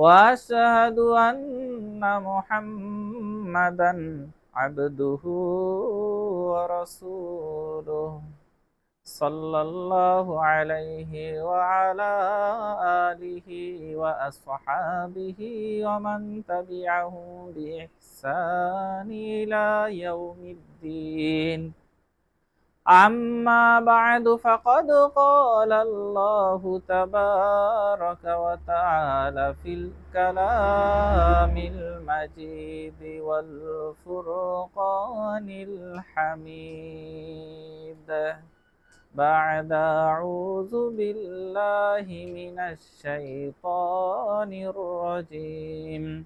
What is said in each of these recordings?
وأشهد أن محمدا عبده ورسوله صلى الله عليه وعلى آله وأصحابه ومن تبعهم بإحسان إلى يوم الدين. أما بعد فقد قال الله تبارك وتعالى في الكلام المجيد والفرقان الحميد بعد أعوذ بالله من الشيطان الرجيم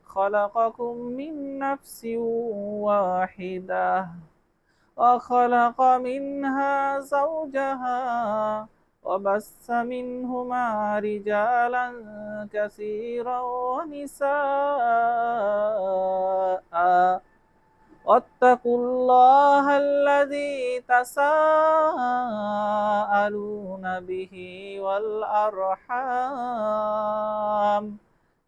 خلقكم من نفس واحدة وخلق منها زوجها وبث منهما رجالا كثيرا ونساء. واتقوا الله الذي تساءلون به والأرحام.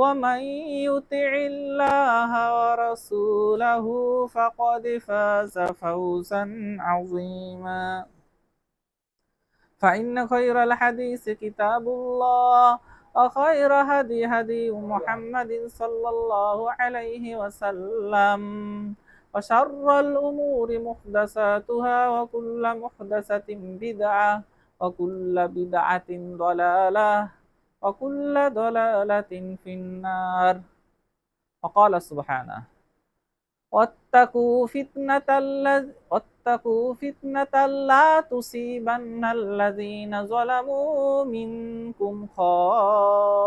ومن يطع الله ورسوله فقد فاز فوزا عظيما. فإن خير الحديث كتاب الله وخير هدي هدي محمد صلى الله عليه وسلم. وشر الأمور محدثاتها وكل محدثة بدعة وكل بدعة ضلالة. وكل ضلالة في النار وقال سبحانه واتقوا فتنة الذ- واتقوا فتنة لا تصيبن الذين ظلموا منكم خاصة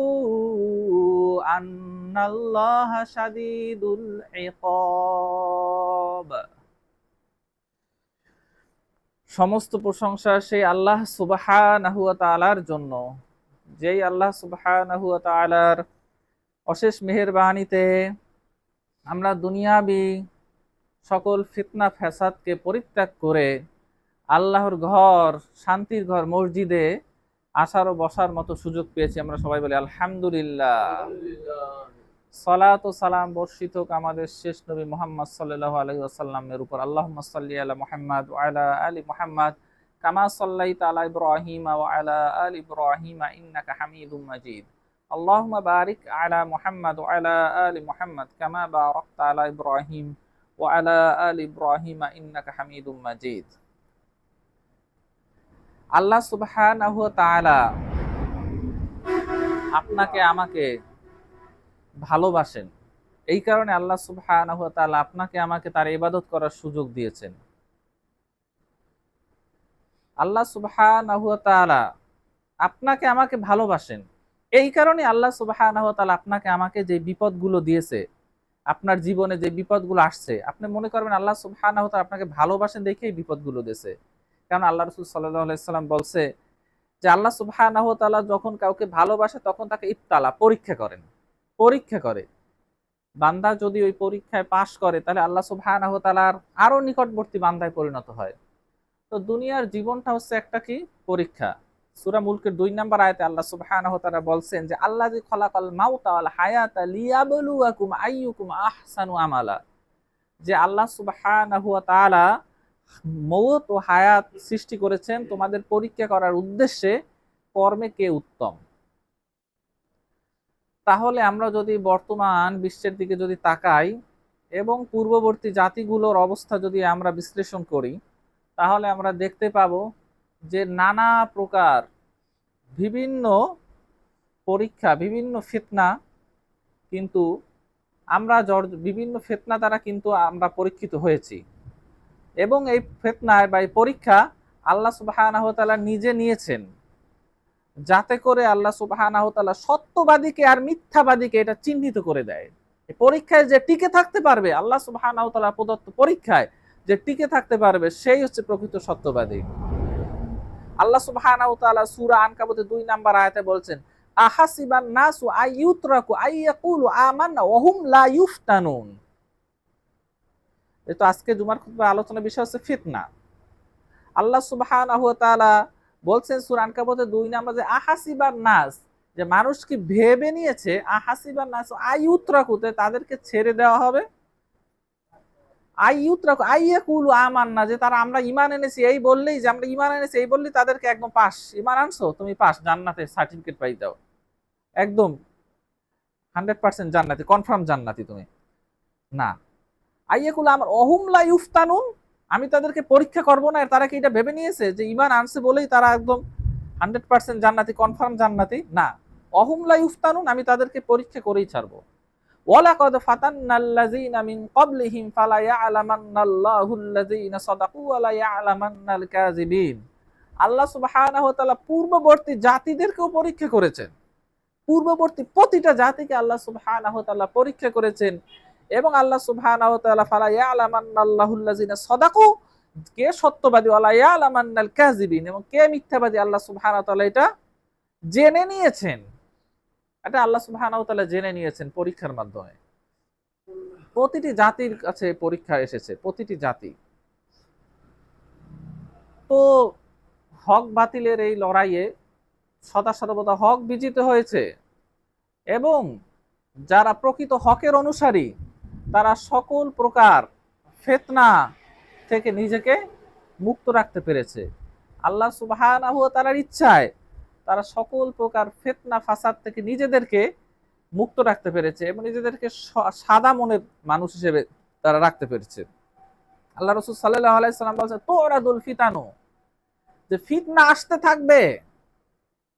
واعلموا أن الله شديد العقاب সমস্ত প্রশংসা সেই আল্লাহ সুবহানাহু ওয়া তাআলার জন্য। যেই আল্লাহ সুবহানাহু ওয়া তাআলার অশেষ মেহেরবানিতে আমরা দুনিয়াবি সকল ফিতনা ফ্যাসাদকে পরিত্যাগ করে আল্লাহর ঘর, শান্তির ঘর, মসজিদে আসার ও বসার মতো সুযোগ পেয়েছি আমরা সবাই বলি আলহামদুলিল্লাহ। সালাত ও সালাম বর্ষিত হোক আমাদের শেষ নবী মোহাম্মদ সাল্লাল্লাহু আলাইহি ওয়াসাল্লামের উপর আল্লাহুম্মা সাল্লি আলা মুহাম্মদ ওয়া আলা আলি মুহাম্মদ কামা সাল্লাইতা আলা ইব্রাহিম ওয়া আলা আলি ইব্রাহিম ইন্নাকা হামিদুম মাজিদ اللهم بارك على محمد وعلى آل محمد كما باركت على إبراهيم وعلى آل إبراهيم إنك حميد مجيد আল্লাহ সুবহানাহু ওয়া তাআলা আপনাকে আমাকে ভালোবাসেন। এই কারণে আল্লাহ তাআলা আপনাকে, আমাকে তার ইবাদত করার সুযোগ দিয়েছেন। আল্লাহ তাআলা আপনাকে, আমাকে ভালোবাসেন। এই কারণে আল্লাহ তাআলা আপনাকে, আমাকে যে বিপদগুলো দিয়েছে, আপনার জীবনে যে বিপদগুলো আসছে, আপনি মনে করবেন আল্লাহ তাআলা আপনাকে ভালোবাসেন দেখেই বিপদগুলো দিয়েছে। কারণ আল্লাহ রাসূল সাল্লাল্লাহু সাল্লাম বলছে যে, আল্লাহ তাআলা যখন কাউকে ভালোবাসে, তখন তাকে ইবতালা, পরীক্ষা করেন। পরীক্ষা করে। বান্দা যদি ওই পরীক্ষায় পাশ করে, তাহলে আল্লাহ সুবহানাহু আরও নিকটবর্তী বান্দায় পরিণত হয়। তো দুনিয়ার জীবনটা হচ্ছে একটা কি? পরীক্ষা। সূরা মুলকের দুই নাম্বার আয়াতে আল্লাহ তাআলা বলছেন যে, আল্লাহ যে খলাকাল মাউতা ওয়াল হায়াতা লিয়াবলুয়াকুম আইয়ুকুম আহসানু আমালা। যে আল্লাহ তাআলা মৌত ও হায়াত সৃষ্টি করেছেন। তোমাদের পরীক্ষা করার উদ্দেশ্যে কর্মে কে উত্তম? তাহলে আমরা যদি বর্তমান বিশ্বের দিকে যদি তাকাই এবং পূর্ববর্তী জাতিগুলোর অবস্থা যদি আমরা বিশ্লেষণ করি, তাহলে আমরা দেখতে পাব যে নানা প্রকার বিভিন্ন পরীক্ষা, বিভিন্ন ফিতনা কিন্তু আমরা জর- বিভিন্ন ফেতনা দ্বারা কিন্তু আমরা পরীক্ষিত হয়েছি। এবং এই ফেতনায় বা এই পরীক্ষা আল্লাহ ওয়া নিজে নিয়েছেন। যাতে করে আল্লাহ সুবহানাহু সত্যবাদীকে আর মিথ্যাবাদীকে এটা চিহ্নিত করে দেয়। পরীক্ষায় যে টিকে থাকতে পারবে, আল্লাহ সুবহানাহু প্রদত্ত পরীক্ষায় যে টিকে থাকতে পারবে, সেই হচ্ছে প্রকৃত সত্যবাদী। আল্লাহ সুবহানাহু তাআলা সূরা দুই নাম্বার আয়াতে বলছেন, আহাসিবান নাসু আইয়ুতরাকু আইয়াকুলু আমান্না ওয়া হুম লা ইউফতানুন। তো আজকে জুমার খুতবা আলোচনা বিষয় হচ্ছে ফিতনা। আল্লাহ সুবহানাহু তাআলা বলছেন সুরান আনকাবুতের দুই নাম্বার যে আহাসিবান নাস, যে মানুষ কি ভেবে নিয়েছে আহাসিবান নাস, আইয়ুতরাকুতে তাদেরকে ছেড়ে দেওয়া হবে? আইয়ুতরাকু, আইয়াকুলু আমান্না, যে তারা আমরা ঈমান এনেছি, এই বললেই যে আমরা ঈমান এনেছি, এই বললেই তাদেরকে একদম পাস। ঈমান আনছো? তুমি পাস জান্নাতের সার্টিফিকেট পাই দাও একদম হান্ড্রেড পার্সেন্ট জান্নাতি কনফার্ম জান্নাতি তুমি। না। আইয়াকুল আমার অহুমলা ইউফতানুন আমি তাদেরকে পরীক্ষা করব না তারা কি এটা ভেবে নিয়েছে? যে ইমান আনছে বলেই তারা একদম হান্ড্রেড পার্সেন্ট জান্নাতি, কনফার্ম জান্নাতি? না। অহুমলা ইউফতানুন, আমি তাদেরকে পরীক্ষা করেই ছাড়বো। ফাতান্নাল্লাযীনা মিন ক্বাবলিহিম ফালা ইয়ালামান্নাল্লাহুল্লাযীনা সাদাকু ওয়া লা ইয়ালামান্নাল কাযিবিন। আল্লাহ সুবহানাহু ওয়া তাআলা পূর্ববর্তী জাতিদেরকেও পরীক্ষা করেছেন। পূর্ববর্তী প্রতিটা জাতিকে আল্লাহ সুবহানাহু ওয়া তাআলা পরীক্ষা করেছেন। এবং আল্লাহ সুবহানাহু ওয়া তাআলা ফালা ইয়ালামান্নাল্লাহুল্লাযীনা সাদাকু, কে সত্যবাদী? ওয়া লা ইয়ালামান্নাল কাযিবিন। এবং কে মিথ্যাবাদী? আল্লাহ সুবহানাহু ওয়া তাআলা এটা জেনে নিয়েছেন। এটা আল্লাহ সুবহানাহু ওয়া তাআলা জেনে নিয়েছেন পরীক্ষার মাধ্যমে। প্রতিটি জাতির কাছে পরীক্ষা এসেছে, প্রতিটি জাতি। তো হক বাতিলের এই লড়াইয়ে সদা সর্বদা হক বিজিত হয়েছে। এবং যারা প্রকৃত হকের অনুসারী তারা সকল প্রকার ফেতনা থেকে নিজেকে মুক্ত রাখতে পেরেছে। আল্লাহ সুবহানাহু তাআলার ইচ্ছায় তারা সকল প্রকার ফেতনা, ফাসাদ থেকে নিজেদেরকে মুক্ত রাখতে পেরেছে এবং নিজেদেরকে সাদা মনের মানুষ হিসেবে তারা রাখতে পেরেছে। আল্লাহ রসুল সাল্লাহ আলাইসাল্লাম বলছে তোরাদুল ফিতানো যে ফিতনা আসতে থাকবে,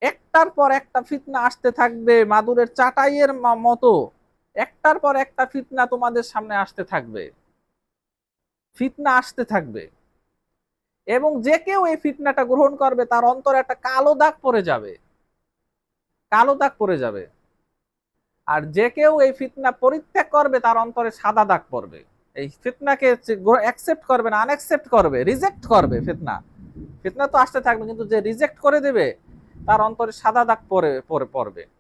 একটার পর একটা ফিতনা আসতে থাকবে মাদুরের চাটাইয়ের মতো। একটার পর একটা ফিতনা তোমাদের সামনে আসতে থাকবে। ফিতনা আসতে থাকবে। এবং যে কেউ এই ফিতনাটা গ্রহণ করবে, তার অন্তরে একটা কালো দাগ পড়ে যাবে। কালো দাগ পড়ে যাবে। আর যে কেউ এই ফিতনা পরিত্যাগ করবে, তার অন্তরে সাদা দাগ পড়বে। এই ফিতনাকে অ্যাকসেপ্ট করবে না আনএকসেপ্ট করবে রিজেক্ট করবে ফিতনা। ফিতনা তো আসতে থাকবে, কিন্তু যে রিজেক্ট করে দেবে, তার অন্তরে সাদা দাগ পড়ে, পড়বে।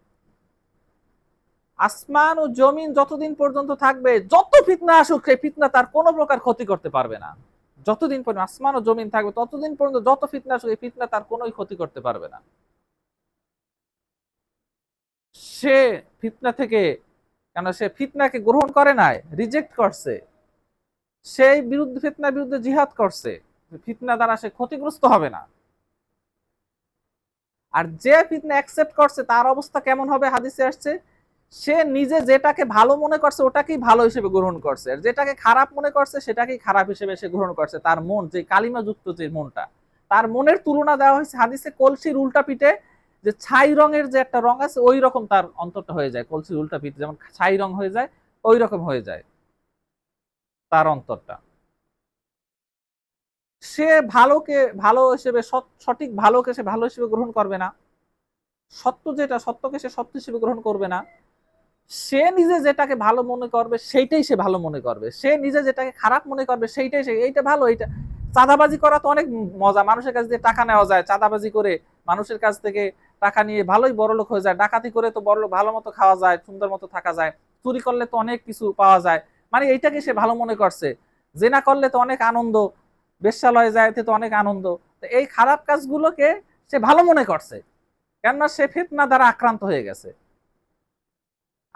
আসমান ও জমিন যতদিন পর্যন্ত থাকবে, যত ফিতনা আসুক, সেই ফিতনা তার কোনো প্রকার ক্ষতি করতে পারবে না। যতদিন পর্যন্ত আসমান ও জমিন থাকবে, ততদিন পর্যন্ত যত ফিতনা আসুক, এই ফিতনা তার কোনোই ক্ষতি করতে পারবে না। সে ফিতনা থেকে কেন সে ফিতনাকে গ্রহণ করে নাই রিজেক্ট করছে। সেই বিরুদ্ধে, ফিতনার বিরুদ্ধে জিহাদ করছে। ফিতনা দ্বারা সে ক্ষতিগ্রস্ত হবে না। আর যে ফিতনা অ্যাকসেপ্ট করছে, তার অবস্থা কেমন হবে? হাদিসে আসছে সে নিজে যেটাকে ভালো মনে করছে, ওটাকেই ভালো হিসেবে গ্রহণ করছে। আর যেটাকে খারাপ মনে করছে, সেটাকেই খারাপ হিসেবে সে গ্রহণ করছে। তার মন, যে কালিমা যুক্ত যে মনটা, তার মনের তুলনা দেওয়া হয়েছে হাদিসে কলসির উল্টা পিঠে, যে ছাই রঙের যে একটা রং আছে, ওই রকম তার অন্তরটা হয়ে যায়। কলসির উল্টা পিঠে যেমন ছাই রং হয়ে যায়, ওই রকম হয়ে যায় তার অন্তরটা। সে ভালোকে, ভালো হিসেবে সঠিক ভালোকে সে ভালো হিসেবে গ্রহণ করবে না। সত্য যেটা, সত্যকে সে সত্য হিসেবে গ্রহণ করবে না। সে নিজে যেটাকে ভালো মনে করবে, সেইটাই সে ভালো মনে করবে। সে নিজে যেটাকে খারাপ মনে করবে, সেইটাই সে, এইটা ভালো, এইটা চাঁদাবাজি করা তো অনেক মজা। মানুষের কাছ দিয়ে টাকা নেওয়া যায়, চাঁদাবাজি করে মানুষের কাছ থেকে টাকা নিয়ে ভালোই বড়লোক হয়ে যায়। ডাকাতি করে তো বড়লোক ভালো মতো খাওয়া যায়, সুন্দর মতো থাকা যায়। চুরি করলে তো অনেক কিছু পাওয়া যায়। মানে এইটাকে সে ভালো মনে করছে। জেনা করলে তো অনেক আনন্দ, বেশ্যালয়ে যায় তো অনেক আনন্দ। এই খারাপ কাজগুলোকে সে ভালো মনে করছে। কেননা সে ফেতনা দ্বারা আক্রান্ত হয়ে গেছে।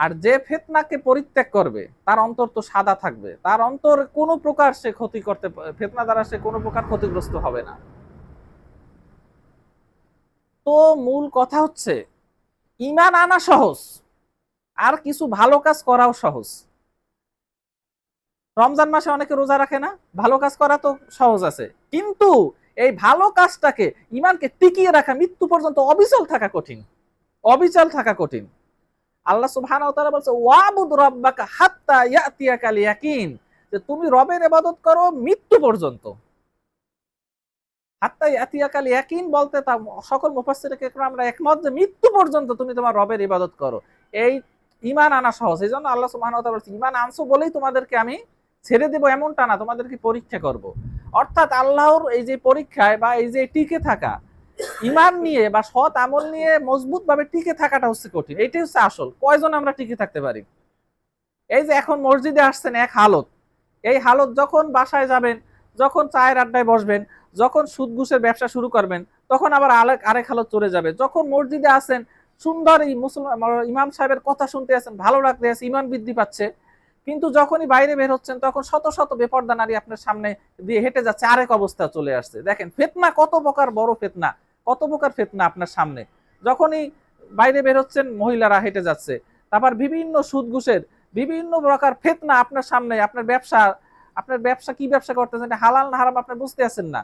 আর যে ফেতনাকে পরিত্যাগ করবে, তার অন্তর তো সাদা থাকবে। তার অন্তর কোনো প্রকার সে ক্ষতি করতে ফেতনা দ্বারা সে কোনো প্রকার ক্ষতিগ্রস্ত হবে না। তো মূল কথা হচ্ছে, ইমান আনা সহজ, আর কিছু ভালো কাজ করাও সহজ। রমজান মাসে অনেকে রোজা রাখে না, ভালো কাজ করা তো সহজ আছে। কিন্তু এই ভালো কাজটাকে, ইমানকে টিকিয়ে রাখা, মৃত্যু পর্যন্ত অবিচল থাকা কঠিন। অবিচল থাকা কঠিন। আল্লাহ সুবহানাহু বলছে, ওয়াবুদ রাব্বাকা হাত্তা ইয়াতিয়াকাল ইয়াকিন যে তুমি রবের ইবাদত করো মৃত্যু পর্যন্ত। হাত্তা ইয়াতিয়াকাল ইয়াকিন বলতে তা সকল মুফাসসিরকে আমরা একমত যে মৃত্যু পর্যন্ত তুমি তোমার রবের ইবাদত করো। এই ইমান আনা সহজ। এই জন্য আল্লাহ সুবহানাহু ওয়া তাআলা বলছে ইমান আনছো বলেই তোমাদেরকে আমি ছেড়ে দেবো এমনটা না, তোমাদেরকে পরীক্ষা করব। অর্থাৎ আল্লাহর এই যে পরীক্ষায় বা এই যে টিকে থাকা ইমান নিয়ে বা সৎ আমল নিয়ে মজবুত ভাবে টিকে থাকাটা হচ্ছে কঠিন। এইটাই হচ্ছে আসল। কয়জন আমরা টিকে থাকতে পারি? এই যে এখন মসজিদে আসছেন এক হালত। এই হালত যখন বাসায় যাবেন, যখন চায়ের আড্ডায় বসবেন, যখন সুদ ঘুষের ব্যবসা শুরু করবেন, তখন আবার আরেক আরেক হালত চলে যাবে। যখন মসজিদে আসেন, সুন্দর এই মুসলমান ইমাম সাহেবের কথা শুনতে আছেন, ভালো লাগতে আছে, ইমান বৃদ্ধি পাচ্ছে। কিন্তু যখনই বাইরে বের হচ্ছেন, তখন শত শত বেপর্দা নারী আপনার সামনে দিয়ে হেঁটে যাচ্ছে, আরেক অবস্থা চলে আসছে। দেখেন, ফেতনা কত প্রকার বড় ফেতনা। কত প্রকার ফেতনা আপনার সামনে। যখনই বাইরে বের হচ্ছেন, মহিলারা হেঁটে যাচ্ছে। তারপর বিভিন্ন সুদ ঘুষের বিভিন্ন প্রকার ফেতনা আপনার সামনে, আপনার ব্যবসা আপনার ব্যবসা কি ব্যবসা করতেছেন, এটা হালাল না হারাম আপনি বুঝতে আছেন না।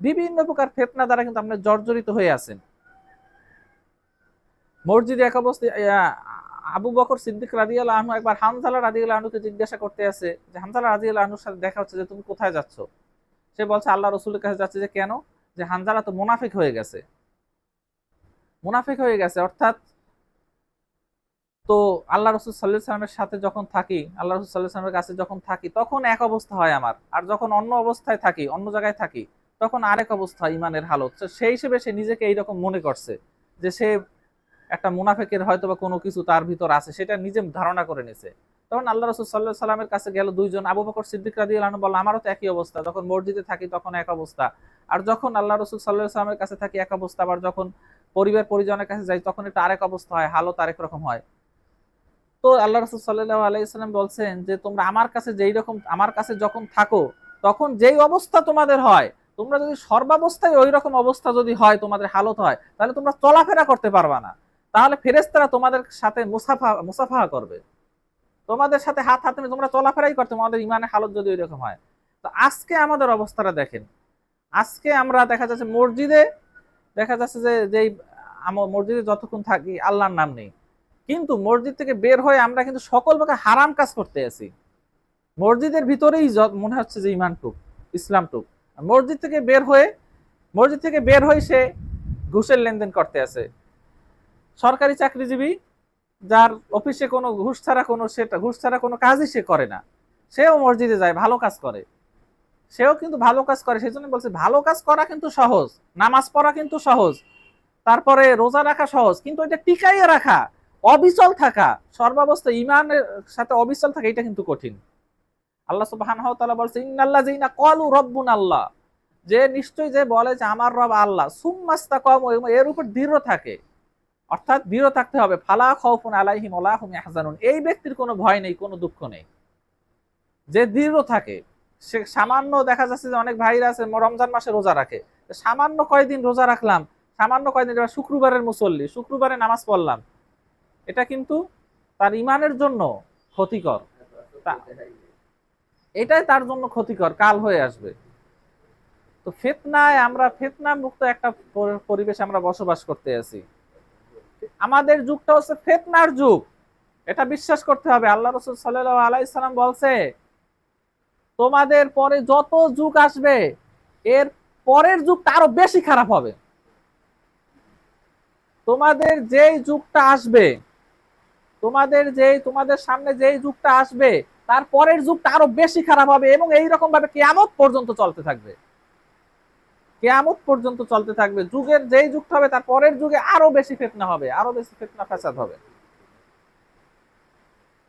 বিভিন্ন প্রকার ফেতনা দ্বারা কিন্তু আপনি জর্জরিত হয়ে আছেন। মসজিদে এক অবস্থায় আবু বকর সিদ্দিক রাদিয়াল আহনু একবার হামজালা রাদিয়াল আহনুকে জিজ্ঞাসা করতে আছে যে হামজালা রাদিয়াল আহনুর সাথে দেখা হচ্ছে যে তুমি কোথায় যাচ্ছ? সে বলছে, আল্লাহ রসুলের কাছে যাচ্ছে যে, কেন? যে হানজালা তো মুনাফিক হয়ে গেছে। মুনাফিক হয়ে গেছে, অর্থাৎ তো আল্লাহ রসুল সাল্লাহ সাল্লামের সাথে যখন থাকি, আল্লাহ রসুল সাল্লাহ সাল্লামের কাছে যখন থাকি, তখন এক অবস্থা হয় আমার। আর যখন অন্য অবস্থায় থাকি, অন্য জায়গায় থাকি, তখন আরেক অবস্থা ইমানের হালত। সেই হিসেবে সে নিজেকে এইরকম মনে করছে যে সে একটা মুনাফেকের হয়তো বা কোনো কিছু তার ভিতর আছে, সেটা নিজে ধারণা করে নিছে। তখন আল্লাহ রসুল সাল্লাহ সাল্লামের কাছে গেল দুইজন, আবু বকর সিদ্দিক রাদি আলম বলল, আমারও তো একই অবস্থা। যখন মসজিদে থাকি, তখন এক অবস্থা। আর যখন আল্লাহ রসুল সাল্লাহ সাল্লামের কাছে থাকি এক অবস্থা, আবার যখন পরিবার পরিজনের কাছে যাই, তখন এটা আরেক অবস্থা হয়, হালত আরেক রকম হয়। তো আল্লাহ রসুল সাল্লাহ আলাইসাল্লাম বলছেন যে, তোমরা আমার কাছে যেই রকম, আমার কাছে যখন থাকো, তখন যেই অবস্থা তোমাদের হয়, তোমরা যদি সর্বাবস্থায় ওই রকম অবস্থা যদি হয়, তোমাদের হালত হয়, তাহলে তোমরা চলাফেরা করতে পারবা না। তাহলে ফেরেস্তারা তোমাদের সাথে মুসাফা মুসাফা করবে। তোমাদের সাথে হাত হাতে তোমরা চলাফেরাই করতে, তোমাদের ইমানের হালত যদি ওই রকম হয়। তো আজকে আমাদের অবস্থাটা দেখেন। আজকে আমরা দেখা যাচ্ছে মসজিদে, দেখা যাচ্ছে যে, যেই মসজিদে যতক্ষণ থাকি আল্লাহর নাম নেই। কিন্তু মসজিদ থেকে বের হয়ে আমরা কিন্তু সকল প্রকার হারাম কাজ করতে আছি। মসজিদের ভিতরেই মনে হচ্ছে যে ইমান টুক, ইসলাম টুক। মসজিদ থেকে বের হয়ে, মসজিদ থেকে বের হয়ে সে ঘুষের লেনদেন করতে আছে। সরকারি চাকরিজীবী, যার অফিসে কোনো ঘুষ ছাড়া কোনো সেটা, ঘুষ ছাড়া কোনো কাজই সে করে না। সেও মসজিদে যায়, ভালো কাজ করে। সেও কিন্তু ভালো কাজ করে সেই জন্য বলছে, ভালো কাজ করা কিন্তু সহজ, নামাজ পড়া কিন্তু সহজ, তারপরে রোজা রাখা সহজ, কিন্তু এটা টিকাইয়ে রাখা, অবিচল থাকা, সর্বাবস্থা ইমানের সাথে অবিচল থাকা, এটা কিন্তু কঠিন। আল্লাহ সুবাহান বলছে ইন্নাল্লাহ জিনা কলু রব্বুন আল্লাহ। যে নিশ্চয়ই যে বলে যে, আমার রব আল্লাহ। সুম্মাস্তা কম এর উপর দৃঢ় থাকে। অর্থাৎ দৃঢ় থাকতে হবে, ফালা খৌফুন আলাইহিম ওলাহুম ইয়াহজানুন। এই ব্যক্তির কোনো ভয় নেই, কোনো দুঃখ নেই। যে দৃঢ় থাকে সে সামান্য দেখা যাচ্ছে যে অনেক ভাইরা আছে রমজান মাসে রোজা রাখে। সামান্য কয়দিন রোজা রাখলাম, সামান্য কয়দিন শুক্রবারের মুসল্লি, শুক্রবারে নামাজ পড়লাম। এটা কিন্তু তার ইমানের জন্য ক্ষতিকর। এটাই তার জন্য ক্ষতিকর, কাল হয়ে আসবে। তো ফেতনায় আমরা ফেতনা মুক্ত একটা পরিবেশ আমরা বসবাস করতে আছি। আমাদের যুগটা হচ্ছে ফেতনার যুগ। এটা বিশ্বাস করতে হবে। আল্লাহ রসুল সাল্লাহ আলাইসাল্লাম বলছে তোমাদের পরে যত যুগ আসবে, এর পরের যুগটা আরও বেশি খারাপ হবে। তোমাদের যেই যুগটা আসবে, তোমাদের যেই, তোমাদের সামনে যেই যুগটা আসবে, তার পরের যুগটা আরও বেশি খারাপ হবে এবং এই রকম ভাবে কেয়ামত পর্যন্ত চলতে থাকবে। কেয়ামত পর্যন্ত চলতে থাকবে। যুগের যেই যুগটা হবে, তার পরের যুগে আরও বেশি ফেতনা হবে, আরও বেশি ফেতনা ফ্যাসাদ হবে।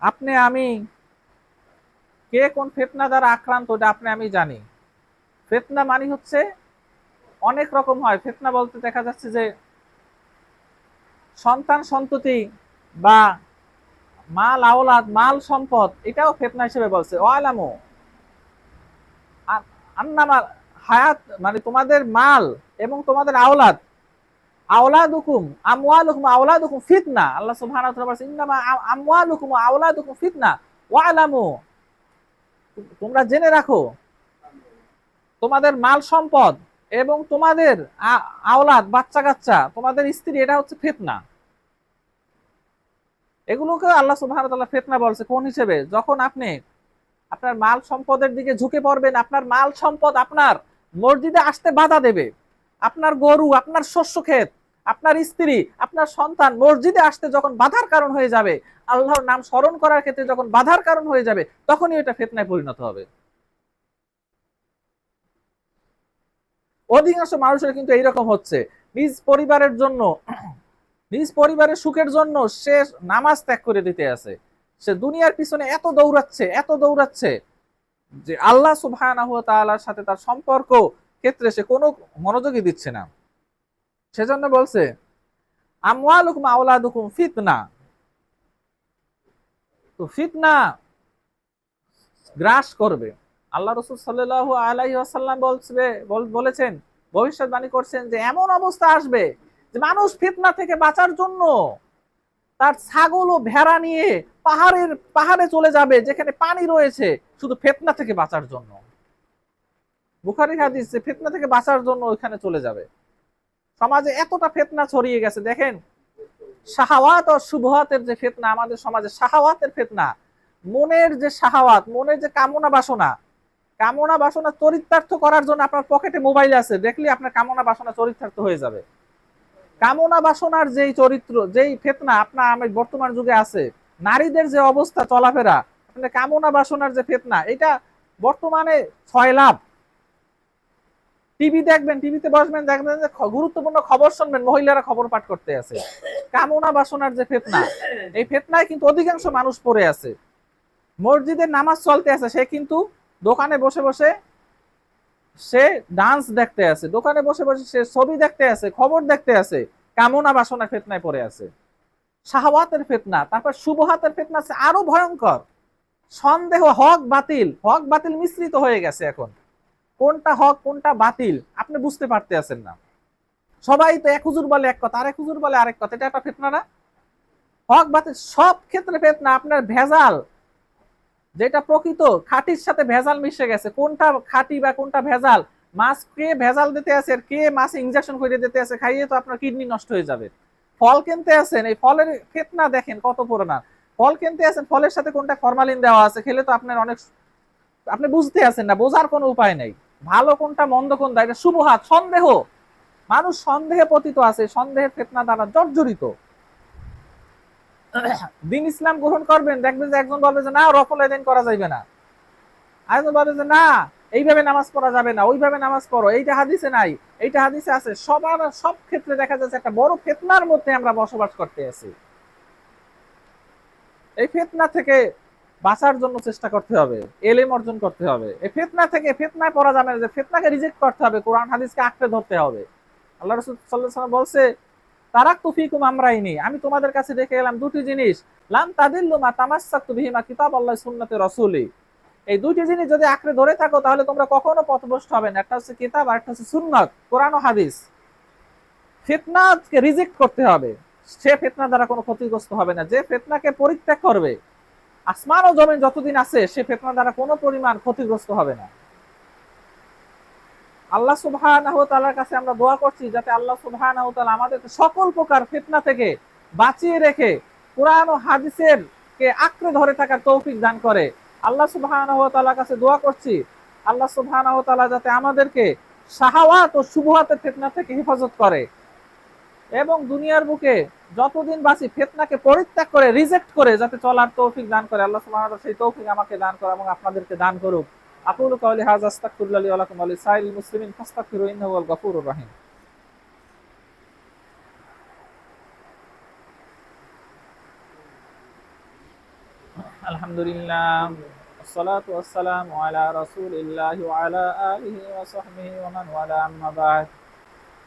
আপনি, আমি কে কোন ফেতনা দ্বারা আক্রান্ত, ওটা আপনি, আমি জানি। ফেতনা মানে হচ্ছে অনেক রকম হয়। ফেতনা বলতে দেখা যাচ্ছে যে সন্তান সন্ততি বা মাল আওলাদ, মাল সম্পদ, এটাও ফেতনা হিসেবে বলছে। ওয়ালামু আন্নামাল হায়াত মানে তোমাদের মাল এবং তোমাদের আওলাদ। আওলাদুকুম, আমওয়ালুকুম, আওলাদুকুম ফিতনা। আল্লাহ সুবহানাহু ওয়া তাআলা বলেছেন ইন্নামা ফিতনা। ওয়ালামু তোমরা জেনে রাখো, তোমাদের মাল সম্পদ এবং তোমাদের আওলাদ বাচ্চা কাচ্চা তোমাদের স্ত্রী, এটা হচ্ছে ফিতনা। এগুলোকে আল্লাহ তাআলা ফিতনা বলছে। কোন হিসেবে? যখন আপনি আপনার মাল সম্পদের দিকে ঝুঁকে পড়বেন, আপনার মাল সম্পদ আপনার মসজিদে আসতে বাধা দেবে। আপনার গরু, আপনার শস্য ক্ষেত আপনার স্ত্রী, আপনার সন্তান মসজিদে আসতে যখন বাধার কারণ হয়ে যাবে, আল্লাহর নাম স্মরণ করার ক্ষেত্রে যখন বাধার কারণ হয়ে যাবে, তখনই এটা ফেতনায় পরিণত হবে। অধিকাংশ মানুষের কিন্তু এইরকম হচ্ছে। নিজ পরিবারের জন্য, নিজ পরিবারের সুখের জন্য সে নামাজ ত্যাগ করে দিতে আছে। সে দুনিয়ার পিছনে এত দৌড়াচ্ছে এত দৌড়াচ্ছে যে আল্লাহ সুবহানাহু ওয়া তাআলার সাথে তার সম্পর্ক ক্ষেত্রে সে কোনো মনোযোগই দিচ্ছে না। সেজন্য বলছে, আমওয়ালুকুম আওলাদুকুম ফিতনা। তো ফিতনা গ্রাস করবে। আল্লাহ রসুল সাল্লাল্লাহু আলাইহি ওয়াসাল্লাম বলছে বলেছেন, ভবিষ্যৎবাণী করছেন যে এমন অবস্থা আসবে যে মানুষ ফিতনা থেকে বাঁচার জন্য তার ছাগল ও ভেড়া নিয়ে পাহাড়ের, পাহাড়ে চলে যাবে যেখানে পানি রয়েছে শুধু ফেতনা থেকে বাঁচার জন্য। বুখারি হাদিস যে ফেতনা থেকে বাঁচার জন্য ওইখানে চলে যাবে। সমাজে এতটা ফেতনা ছড়িয়ে গেছে, দেখেন। শাহাওয়াত ও শুভহাতের যে ফেতনা, আমাদের সমাজে শাহাওয়াতের ফেতনা। মনের যে শাহাওয়াত, মনের যে কামনা বাসনা কামনা বাসনা চরিতার্থ করার জন্য আপনার পকেটে মোবাইল আছে, দেখলে আপনার কামনা বাসনা চরিতার্থ হয়ে যাবে। কামনা বাসনার যেই চরিত্র, যেই ফেতনা আপনার আমার বর্তমান যুগে আছে, নারীদের যে অবস্থা, চলাফেরা আপনার কামনা বাসনার যে ফেতনা, এটা বর্তমানে ছয় লাভ। টিভি দেখবেন, টিভিতে বসবেন, দেখবেন যে গুরুত্বপূর্ণ খবর শুনবেন, মহিলারা খবর পাঠ করতে আছে। কামনা বাসনার যে ফেতনা, এই ফেতনায় কিন্তু অধিকাংশ মানুষ পড়ে আছে। মসজিদের নামাজ চলতে আছে, সে কিন্তু দোকানে বসে বসে সে ডান্স দেখতে আছে, দোকানে বসে বসে সে ছবি দেখতে আছে, খবর দেখতে আছে, কামনা বাসনা ফেতনায় পড়ে আছে। শাহওয়াতের ফেতনা, তারপর শুভহাতের ফেতনা আছে, আরও ভয়ঙ্কর। সন্দেহ, হক বাতিল হক বাতিল মিশ্রিত হয়ে গেছে এখন। কোনটা হক, কোনটা বাতিল, আপনি বুঝতে পারতে আছেন না। সবাই তো এক হুজুর বলে এক কথা আর এক হুজুর বলে আরেক কথা, এটা একটা ফেতনা না? হক, বাতিল, সব ক্ষেত্রে ফেতনা, আপনার ভেজাল। যেটা প্রকৃত, খাটির সাথে ভেজাল মিশে গেছে। কোনটা খাটি বা কোনটা ভেজাল? মাছ কে ভেজাল দিতে আছে, আর কে মাছ ইনজেকশন করে দিতে আছে, খাইয়ে তো আপনার কিডনি নষ্ট হয়ে যাবে। ফল কিনতে আছেন, এই ফলের ফেতনা দেখেন, কত পুরোনা। ফল কিনতে আছেন, ফলের সাথে কোনটা ফরমালিন দেওয়া আছে, খেলে তো আপনার অনেক, আপনি বুঝতে আছেন না, বোঝার কোনো উপায় নেই। ভালো কোনটা, মন্দ কোনটা? এটা শুভ হাত সন্দেহ। মানুষ সন্দেহে পতিত আছে, সন্দেহের ফেতনা দ্বারা জর্জরিত। দিন ইসলাম গ্রহণ করবেন, দেখবেন যে একজন বলবে যে, না, রফল এদিন করা যাইবে না। আরেকজন বলবে যে, না, এইভাবে নামাজ পড়া যাবে না, ওইভাবে নামাজ পড়ো, এইটা হাদিসে নাই, এইটা হাদিসে আছে। সবার, সব ক্ষেত্রে দেখা যাচ্ছে একটা বড় ফেতনার মধ্যে আমরা বসবাস করতে আছি। এই ফেতনা থেকে বাঁচার জন্য চেষ্টা করতে হবে, এলেম অর্জন করতে হবে। এই ফেতনা থেকে ফেতনায় পড়া যাবে না, যে ফেতনাকে রিজেক্ট করতে হবে, কোরআন হাদিসকে আঁকড়ে ধরতে হবে। আল্লাহ রসুল সাল্লাহ বলছে তারাক তুফিকুম আমরাইনি আমি তোমাদের কাছে দেখে এলাম দুটি জিনিস লান তাদিল্লুমা তামাসাক্তু বিহিমা কিতাব আল্লাহ সুন্নতে রসুলি এই দুটি জিনিস যদি আঁকড়ে ধরে থাকো, তাহলে তোমরা কখনো পথভ্রষ্ট হবে না। একটা হচ্ছে কিতাব, আর একটা হচ্ছে সুন্নত, কোরআন ও হাদিস। ফেতনাকে রিজেক্ট করতে হবে। সে ফেতনা দ্বারা কোনো ক্ষতিগ্রস্ত হবে না। যে ফেতনাকে পরিত্যাগ করবে আসমান ও জমিন যতদিন আছে, সে ফেতনা দ্বারা কোনো পরিমাণ ক্ষতিগ্রস্ত হবে না। আল্লাহ তাআলার কাছে আমরা দোয়া করছি যাতে আল্লাহ সুবহানাহু তাআলা আমাদেরকে সকল প্রকার ফেতনা থেকে বাঁচিয়ে রেখে কোরআন ও হাদিসের কে আঁকড়ে ধরে থাকার তৌফিক দান করে। আল্লাহ ওয়া কাছে দোয়া করছি, আল্লাহ ওয়া যাতে আমাদেরকে শাহাওয়াত ও শুবহাতের ফিতনা থেকে হেফাজত করে। এবং দুনিয়ার বুকে যতদিন বাঁচি, ফেতনাকে পরিত্যাগ করে রিজেক্ট করে, যাতে চলার তৌফিক দান করে, আল্লাহ সুবহানাহু সেই তৌফিক আমাকে দান করে এবং আপনাদেরকে দান করুক। আকুল কাউলি হাজ আস্তাগফিরুল্লাহ ওয়া মুসলিমিন, ফাস্তাগফিরু ইন্নাহু গাফুরুর আলহামদুলিল্লাহ, আসসালাতু ওয়াসসালামু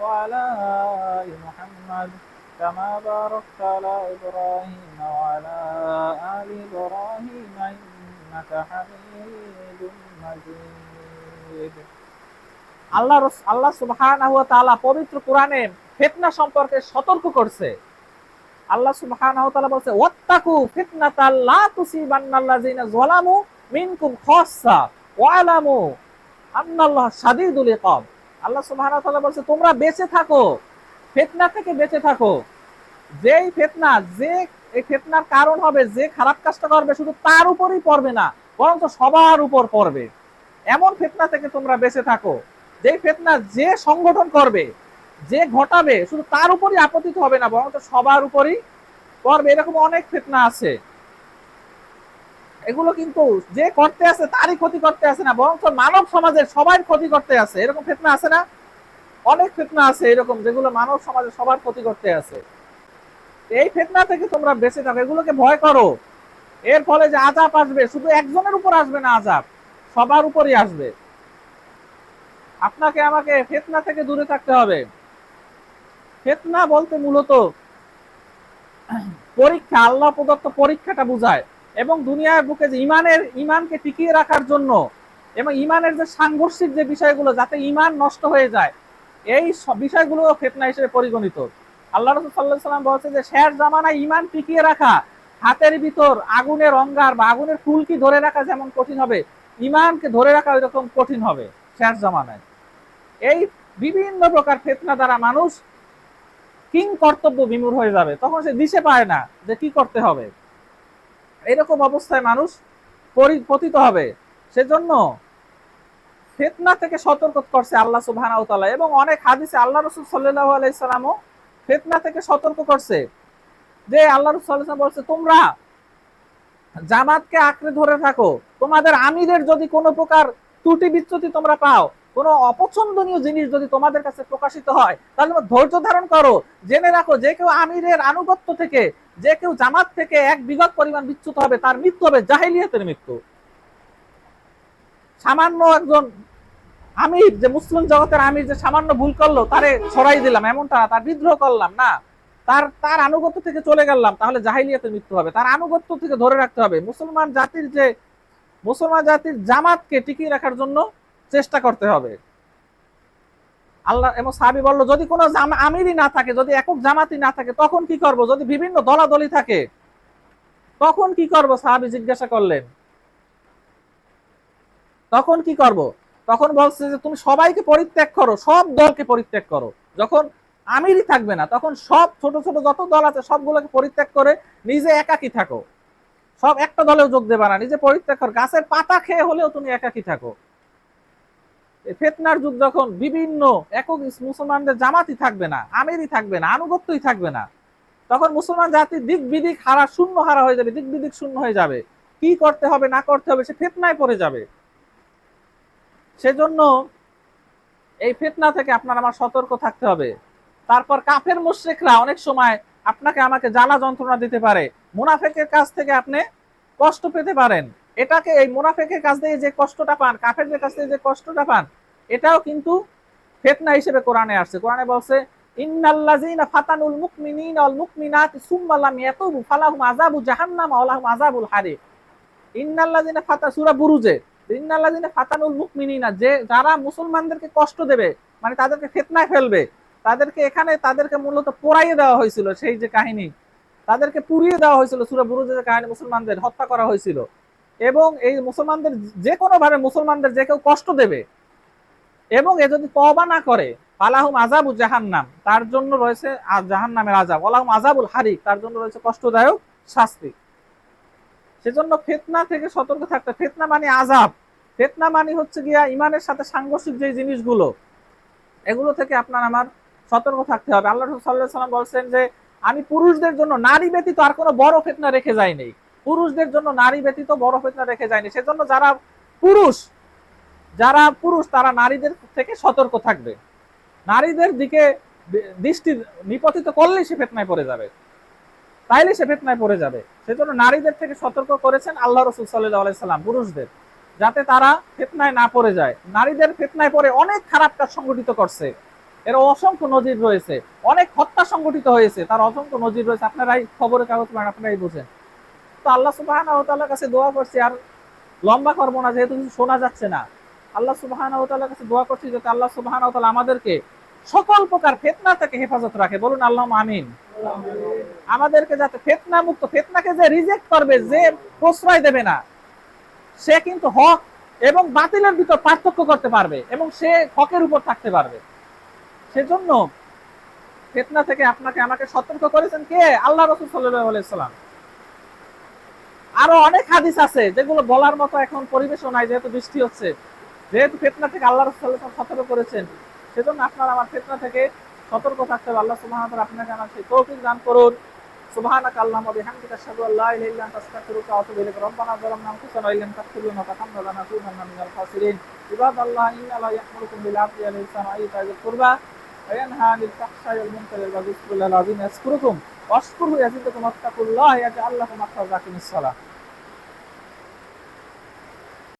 وعلى آل محمد كما باركت على إبراهيم وعلى آل إبراهيم إنك حميد مجيد আল্লাহ রস- আল্লাহ সুবহানাহু ওয়া তাআলা পবিত্র কোরআনে ফিতনা সম্পর্কে সতর্ক করছে আল্লাহ সুবহানাহু ওয়া তাআলা বলছে ওয়াত্তাকু ফিতনাতাল লা তুসিবান্নাল্লাযিনা যালামু মিনকুম খাসসা ওয়ালামু আন্নাল্লাহ শাদীদুল ইকাব আল্লাহ তাআলা বলছে, তোমরা বেঁচে থাকো। ফিতনা থেকে বেঁচে থাকো। যেই ফিতনা, যে এই ফিতনার কারণ হবে, যে খারাপ কাজটা করবে, শুধু তার উপরই পড়বে না, বরঞ্চ সবার উপর পড়বে। এমন ফিতনা থেকে তোমরা বেঁচে থাকো। যেই ফিতনা যে সংগঠন করবে, যে ঘটাবে, শুধু তার উপরই আপত্তিত হবে না, বরঞ্চ সবার উপরই পড়বে। এরকম অনেক ফিতনা আছে। এগুলো কিন্তু যে করতে আছে তারই ক্ষতি করতে আছে না, বরঞ্চ মানব সমাজের সবার ক্ষতি করতে আছে। এরকম ফেতনা আছে না? অনেক ফেতনা আছে এরকম, যেগুলো মানব সমাজে সবার ক্ষতি করতে আছে। এই ফেতনা থেকে তোমরা বেঁচে থাকো, এগুলোকে ভয় করো। এর ফলে যে আজাব আসবে, শুধু একজনের উপর আসবে না আজাব সবার উপরই আসবে। আপনাকে আমাকে ফেতনা থেকে দূরে থাকতে হবে। ফেতনা বলতে মূলত পরীক্ষা, আল্লাহ প্রদত্ত পরীক্ষাটা বোঝায়। এবং দুনিয়ার বুকে যে ইমানের, ইমানকে টিকিয়ে রাখার জন্য এবং ইমানের যে সাংঘর্ষিক যে বিষয়গুলো, যাতে ইমান নষ্ট হয়ে যায়, এই সব বিষয়গুলো ফেতনা হিসেবে পরিগণিত। আল্লাহ রসুল সাল্লাহ সাল্লাম বলছে যে শেষ জামানায় ইমান টিকিয়ে রাখা, হাতের ভিতর আগুনের অঙ্গার বা আগুনের ফুলকি ধরে রাখা যেমন কঠিন হবে, ইমানকে ধরে রাখা ওই রকম কঠিন হবে শেষ জামানায়। এই বিভিন্ন প্রকার ফেতনা দ্বারা মানুষ কিং কর্তব্য বিমূর হয়ে যাবে। তখন সে দিশে পায় না যে কি করতে হবে। এরকম অবস্থায় মানুষ পতিত হবে। সেজন্য ফেতনা থেকে সতর্ক করছে আল্লাহ তাআলা এবং অনেক হাদিসে আল্লাহ রসুল সাল্লাল্লাহু আলাইহি সাল্লামও ফেতনা থেকে সতর্ক করছে। যে আল্লাহ রাসূল বলছে, তোমরা জামাতকে আঁকড়ে ধরে থাকো। তোমাদের আমিরের যদি কোনো প্রকার ত্রুটি বিচ্যুতি তোমরা পাও কোনো অপছন্দনীয় জিনিস যদি তোমাদের কাছে প্রকাশিত হয়, তাহলে ধৈর্য ধারণ করো। জেনে রাখো, যে কেউ আমিরের আনুগত্য থেকে, যে কেউ জামাত থেকে এক বিঘত পরিমাণ বিচ্যুত হবে, তার মৃত্যু হবে জাহিলিয়াতের মৃত্যু। সামান্য একজন আমির, যে মুসলিম জগতের আমির যে সামান্য ভুল করল, তারে ছড়াই দিলাম, এমনটা তার বিদ্রোহ করলাম, না। তার তার আনুগত্য থেকে চলে গেলাম, তাহলে জাহিলিয়াতের মৃত্যু হবে। তার আনুগত্য থেকে ধরে রাখতে হবে। মুসলমান জাতির যে, মুসলমান জাতির জামাতকে টিকিয়ে রাখার জন্য চেষ্টা করতে হবে। আল্লাহ এবং সাহাবি বলল, যদি কোনো আমিরই না থাকে, যদি একক জামাতি না থাকে, তখন কি করব? যদি বিভিন্ন দলাদলি থাকে, তখন কি করব? সাহাবি জিজ্ঞাসা করলেন। তখন কি করব? তখন বলছে যে, তুমি সবাইকে পরিত্যাগ করো, সব দলকে পরিত্যাগ করো। যখন আমিরই থাকবে না, তখন সব ছোট ছোট যত দল আছে, সবগুলোকে পরিত্যাগ করে নিজে একাকি থাকো। সব একটা দলেও যোগ দেবে না, নিজে পরিত্যাগ করো। গাছের পাতা খেয়ে হলেও তুমি একাকি থাকো। ফেতনার যুগ যখন বিভিন্ন একক মুসলমানদের জামাতই থাকবে না, আমেরই থাকবে না, আনুগত্যই থাকবে না, তখন মুসলমান জাতির দিক বিদিক হারা শূন্য হারা হয়ে যাবে, দিক বিদিক শূন্য হয়ে যাবে। কি করতে হবে, না করতে হবে, সে ফেতনায় পড়ে যাবে। সেজন্য এই ফেতনা থেকে আপনার আমার সতর্ক থাকতে হবে। তারপর কাফের মুশ্রিকরা অনেক সময় আপনাকে আমাকে জ্বালা যন্ত্রণা দিতে পারে। মুনাফেকের কাছ থেকে আপনি কষ্ট পেতে পারেন। এটাকে এই মুনাফেকের কাছ থেকে যে কষ্টটা পান, কাফেরদের কাছ থেকে যে কষ্টটা পান, এটাও কিন্তু ফেতনা হিসেবে কোরআনে আসছে। কোরআনে বলছে যারা মুসলমানদেরকে কষ্ট দেবে মানে তাদেরকে ফেলবে, তাদেরকে এখানে তাদেরকে মূলত পোড়াইয়ে দেওয়া হয়েছিল সেই যে কাহিনী, তাদেরকে পুড়িয়ে দেওয়া হয়েছিল সূরা বুরুজে যে কাহিনী মুসলমানদের হত্যা করা হয়েছিল। এবং এই মুসলমানদের যে কোনো ভাবে মুসলমানদের যে কেউ কষ্ট দেবে, এবং এ যদি তবা না করে পালাহুম আজাবু জাহান্নাম, তার জন্য রয়েছে জাহান্নামের আজাব আলাহুম আজাবুল হারিক তার জন্য রয়েছে কষ্টদায়ক শাস্তি। সেজন্য ফেতনা থেকে সতর্ক থাকতে ফেতনা মানে আজাব ফেতনা মানে হচ্ছে গিয়া ইমানের সাথে সাংঘর্ষিক যে জিনিসগুলো, এগুলো থেকে আপনার আমার সতর্ক থাকতে হবে। আল্লাহ সাল্লাহ সাল্লাম বলছেন যে, আমি পুরুষদের জন্য নারী ব্যতীত আর কোনো বড় ফেতনা রেখে যাইনি। পুরুষদের জন্য নারী ব্যতীত বড় ফেতনা রেখে যায়নি। সেজন্য যারা পুরুষ যারা পুরুষ, তারা নারীদের থেকে সতর্ক থাকবে। নারীদের দিকে দৃষ্টি নিপতিত করলেই সে ফেতনায় পড়ে যাবে। তাইলে সে ফেতনায় পড়ে যাবে। সেজন্য নারীদের থেকে সতর্ক করেছেন আল্লাহ রসুল সাল্লাহ সাল্লাম, পুরুষদের, যাতে তারা ফেতনায় না পড়ে যায়। নারীদের ফেতনায় পড়ে অনেক খারাপ কাজ সংগঠিত করছে। এর অসংখ্য নজির রয়েছে। অনেক হত্যা সংগঠিত হয়েছে। তার অসংখ্য নজির রয়েছে। আপনারাই খবরের কাগজ আপনারাই বুঝেন। তো আল্লাহ সুবাহ কাছে দোয়া করছি আর লম্বা করব না, যেহেতু শোনা যাচ্ছে না। আল্লাহ সুবাহান কাছে দোয়া করছি যাতে আল্লাহ সুবাহান আমাদেরকে সকল প্রকার ফেতনা থেকে হেফাজত রাখে। বলুন আল্লাহ আমিন। আমাদেরকে যাতে ফেতনা মুক্ত ফেতনাকে যে রিজেক্ট করবে, যে প্রশ্রয় দেবে না, সে কিন্তু হক এবং বাতিলের ভিতর পার্থক্য করতে পারবে এবং সে হকের উপর থাকতে পারবে। সেজন্য ফেতনা থেকে আপনাকে আমাকে সতর্ক করেছেন কে? আল্লাহ রসুল সাল্লাম আরো অনেক হাদিস আছে যেগুলো বলার মতো এখন পরিবেশও নাই যেহেতু বৃষ্টি হচ্ছে যেহেতু ফেতনা থেকে আল্লাহ রসুল সতর্ক করেছেন সেজন্য আপনার আমার ফেতনা থেকে সতর্ক থাকতে হবে আল্লাহ সুবাহ আপনাকে আমার সেই তৌফিক দান করুন سبحانك اللهم وبحمدك اشهد ان لا اله الا انت استغفرك واتوب اليك ربنا ظلمنا انفسنا وان لم تغفر لنا وترحمنا لنكونن من الخاسرين عباد الله ان الله يامركم بالعدل والاحسان وايتاء ذي القربى وينهى عن الفحشاء والمنكر والبغي والعظيم يذكركم অস্কুর আছে চিন্তা তোমাত্তা করল্লাহ আল্লাহ তোমাত্তা রাখিনিস সালাহ